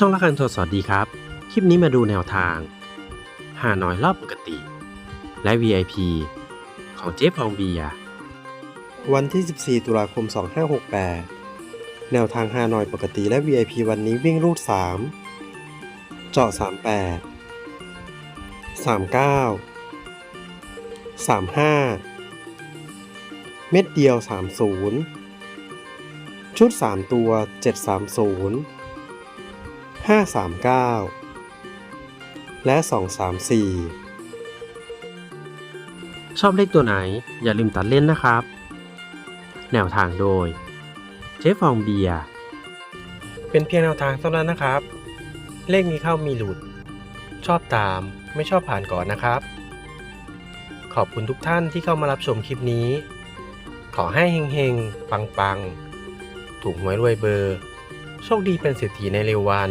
ช่องละคันโทรสวัสดีครับ คลิปนี้มาดูแนวทางหาน้อยรอบปกติ และ VIP ของเจ๊ฟองเบีย วันที่ 14 ตุลาคม 2568 แนวทางฮานอยปกติและ VIP วันนี้วิ่งรูด 3 เจาะ 38 39 35 เม็ดเดียว 30 ชุด 3 ตัว 730 539 และ 234 ชอบเลขตัวไหนอย่าลืมตัดเล่นนะครับ แนวทางโดยเจ๊ฟองเบียร์เป็นเพียงแนวทางเท่านั้นนะครับ เลขมีเข้ามีหลุด ชอบตามไม่ชอบผ่านก่อนนะครับ ขอบคุณทุกท่านที่เข้ามารับชมคลิปนี้ ขอให้เฮงๆ ปังๆ ถูกหวยรวยเบอร์โชคดีเป็นเศรษฐีในเร็ววัน